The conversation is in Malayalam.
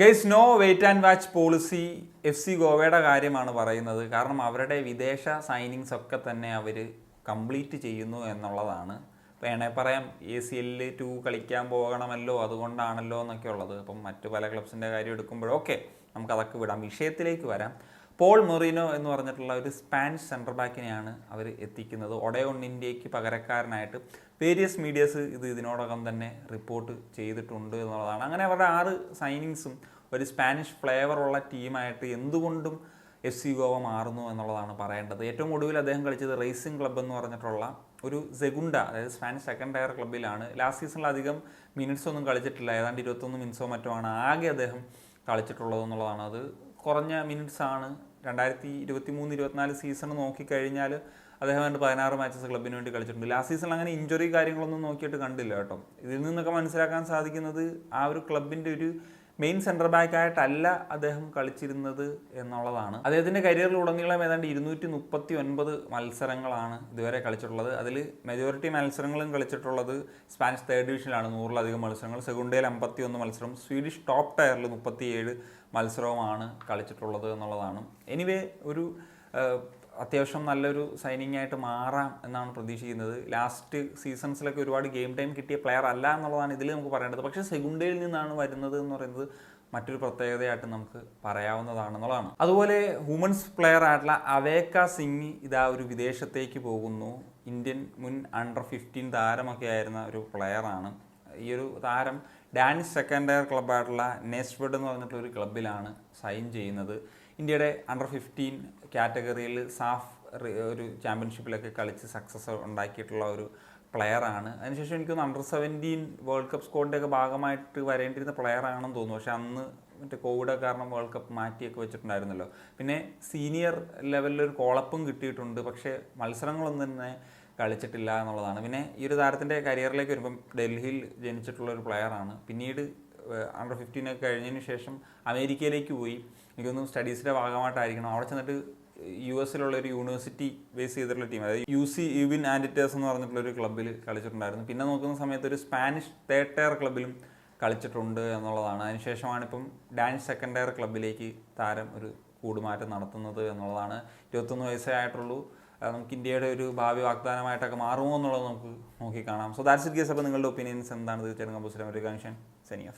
Guys no wait and watch policy F C ഗോവയുടെ കാര്യമാണ് പറയുന്നത്. കാരണം അവരുടെ വിദേശ സൈനിങ്സ് ഒക്കെ തന്നെ അവർ കംപ്ലീറ്റ് ചെയ്യുന്നു എന്നുള്ളതാണ്. വേണേ പറയാം എ സി എല്ലിൽ ടു കളിക്കാൻ പോകണമല്ലോ അതുകൊണ്ടാണല്ലോ എന്നൊക്കെ ഉള്ളത് അപ്പം മറ്റു പല ക്ലബ്സിന്റെ കാര്യം എടുക്കുമ്പോഴൊക്കെ നമുക്കതൊക്കെ വിടാം. വിഷയത്തിലേക്ക് വരാം. പോൾ മൊറീനോ എന്ന് പറഞ്ഞിട്ടുള്ള ഒരു സ്പാനിഷ് സെന്റർ ബാക്കിനെയാണ് അവർ എത്തിക്കുന്നത്. ഒടയോൺ ഇന്ത്യയ്ക്ക് പകരക്കാരനായിട്ട് വേരിയസ് മീഡിയസ് ഇത് ഇതിനോടകം തന്നെ റിപ്പോർട്ട് ചെയ്തിട്ടുണ്ട് എന്നുള്ളതാണ്. അങ്ങനെ അവരുടെ ആറ് സൈനിങ്സും ഒരു സ്പാനിഷ് ഫ്ലേവറുള്ള ടീമായിട്ട് എന്തുകൊണ്ടും എഫ് സി ഗോവ മാറുന്നു എന്നുള്ളതാണ് പറയേണ്ടത്. ഏറ്റവും ഒടുവിൽ അദ്ദേഹം കളിച്ചത് റേസിംഗ് ക്ലബ്ബ് എന്ന് പറഞ്ഞിട്ടുള്ള ഒരു സെഗുണ്ട അതായത് സ്പാനിഷ് സെക്കൻഡ് ടയർ ക്ലബ്ബിലാണ് ലാസ്റ്റ് സീസണിൽ അധികം മിനിറ്റ്സ് ഒന്നും കളിച്ചിട്ടില്ല. ഏതാണ്ട് ഇരുപത്തൊന്ന് മിനിറ്റ്സോ മറ്റോ ആണ് ആകെ അദ്ദേഹം കളിച്ചിട്ടുള്ളത് എന്നുള്ളതാണ്. അത് കുറഞ്ഞ മിനിറ്റ്സ് ആണ് രണ്ടായിരത്തി ഇരുപത്തി മൂന്ന് ഇരുപത്തിനാല് സീസൺ നോക്കിക്കഴിഞ്ഞാൽ അദ്ദേഹം വേണ്ട പതിനാറ് മാച്ചസ് ക്ലബിന് വേണ്ടി കളിച്ചിട്ടുണ്ട്. ലാസ്റ്റ് സീസണിൽ അങ്ങനെ ഇഞ്ചുറി കാര്യങ്ങളൊന്നും നോക്കിയിട്ട് കണ്ടില്ല കേട്ടോ. ഇതിൽ നിന്നൊക്കെ മനസ്സിലാക്കാൻ സാധിക്കുന്നത് ആ ഒരു ക്ലബിന്റെ ഒരു മെയിൻ സെന്റർ ബാക്കായിട്ടല്ല അദ്ദേഹം കളിച്ചിരുന്നത് എന്നുള്ളതാണ്. അദ്ദേഹത്തിന്റെ കരിയറിൽ ഉടനീളം ഏതാണ്ട് ഇരുന്നൂറ്റി മുപ്പത്തി ഒൻപത് മത്സരങ്ങളാണ് ഇതുവരെ കളിച്ചിട്ടുള്ളത്. അതിൽ മെജോറിറ്റി മത്സരങ്ങളും കളിച്ചിട്ടുള്ളത് സ്പാനിഷ് തേർഡ് ഡിവിഷനിലാണ് നൂറിലധികം മത്സരങ്ങൾ. സെഗുണ്ടയിൽ അമ്പത്തി ഒന്ന് മത്സരം സ്വീഡിഷ് ടോപ്പ് ടയറിൽ മുപ്പത്തിയേഴ് മത്സരവുമാണ് കളിച്ചിട്ടുള്ളത് എന്നുള്ളതാണ്. എനിവേ ഒരു അത്യാവശ്യം നല്ലൊരു സൈനിങ് ആയിട്ട് മാറാം എന്നാണ് പ്രതീക്ഷിക്കുന്നത്. ലാസ്റ്റ് സീസൺസിലൊക്കെ ഒരുപാട് ഗെയിം ടൈം കിട്ടിയ പ്ലെയർ അല്ല എന്നുള്ളതാണ് ഇതിൽ നമുക്ക് പറയേണ്ടത്. പക്ഷേ സെഗുണ്ടയിൽ നിന്നാണ് വരുന്നത് എന്ന് പറയുന്നത് മറ്റൊരു പ്രത്യേകതയായിട്ട് നമുക്ക് പറയാവുന്നതാണെന്നുള്ളതാണ്. അതുപോലെ വുമൻസ് പ്ലെയർ ആയിട്ടുള്ള അവേക്ക സിംഗ് ഇതാ ഒരു വിദേശത്തേക്ക് പോകുന്നു. ഇന്ത്യൻ മുൻ അണ്ടർ ഫിഫ്റ്റീൻ താരമൊക്കെ ആയിരുന്ന ഒരു പ്ലെയറാണ് ഈ ഒരു താരം ഡാനിഷ് സെക്കൻഡ് ടയർ ക്ലബ്ബായിട്ടുള്ള നെസ്വഡ് എന്ന് പറഞ്ഞിട്ടുള്ള ഒരു ക്ലബിലാണ് സൈൻ ചെയ്യുന്നത്. ഇന്ത്യയുടെ അണ്ടർ ഫിഫ്റ്റീൻ കാറ്റഗറിയിൽ സാഫ് ഒരു ചാമ്പ്യൻഷിപ്പിലൊക്കെ കളിച്ച് സക്സസ് ഉണ്ടാക്കിയിട്ടുള്ള ഒരു പ്ലെയറാണ് അതിനുശേഷം എനിക്കൊന്ന് അണ്ടർ സെവന്റീൻ വേൾഡ് കപ്പ് സ്കോഡിന്റെ ഒക്കെ ഭാഗമായിട്ട് വരേണ്ടിയിരുന്ന പ്ലെയർ ആണെന്ന് തോന്നുന്നു. പക്ഷെ അന്ന് മറ്റേ കോവിഡ് കാരണം വേൾഡ് കപ്പ് മാറ്റിയൊക്കെ വെച്ചിട്ടുണ്ടായിരുന്നല്ലോ. പിന്നെ സീനിയർ ലെവലിൽ ഒരു കോളപ്പും കിട്ടിയിട്ടുണ്ട്. പക്ഷേ മത്സരങ്ങളൊന്നും തന്നെ കളിച്ചിട്ടില്ല എന്നുള്ളതാണ്. പിന്നെ ഈ ഒരു താരത്തിന്റെ കരിയറിലേക്ക് വരുമ്പം ഡൽഹിയിൽ ജനിച്ചിട്ടുള്ള ഒരു പ്ലെയറാണ് പിന്നീട് അണ്ടർ ഫിഫ്റ്റീൻ ഒക്കെ കഴിഞ്ഞതിന് ശേഷം അമേരിക്കയിലേക്ക് പോയി. എനിക്കൊന്നും സ്റ്റഡീസിന്റെ ഭാഗമായിട്ടായിരിക്കണം. അവിടെ ചെന്നിട്ട് യു എസിലുള്ള ഒരു യൂണിവേഴ്സിറ്റി ബേസ് ചെയ്തിട്ടുള്ള ടീം അതായത് യു സി യുവിൻ ആൻഡിറ്റേഴ്സ് എന്ന് പറഞ്ഞിട്ടുള്ള ഒരു ക്ലബ്ബിൽ കളിച്ചിട്ടുണ്ടായിരുന്നു. പിന്നെ നോക്കുന്ന സമയത്ത് ഒരു സ്പാനിഷ് തേർഡ് ടയർ ക്ലബ്ബിലും കളിച്ചിട്ടുണ്ട് എന്നുള്ളതാണ്. അതിനുശേഷമാണ് ഇപ്പം ഡാൻസ് സെക്കൻഡ് ടയർ ക്ലബ്ബിലേക്ക് താരം ഒരു കൂടുമാറ്റം നടത്തുന്നത് എന്നുള്ളതാണ്. ഇരുപത്തൊന്ന് വയസ്സേ ആയിട്ടുള്ളൂ. നമുക്ക് ഇന്ത്യയുടെ ഒരു ഭാവി വാഗ്ദാനമായിട്ടൊക്കെ മാറുമോ എന്നുള്ളത് നമുക്ക് നോക്കി കാണാം. സോ ദാറ്റ്സ് ഇറ്റ് കേസ് അപ്പോൾ നിങ്ങളുടെ ഒപ്പീനിയൻസ് എന്താണ്? തീർച്ചയായിട്ടും കമ്പോസിലെ ഒരു കൺഷൻ സെനിയ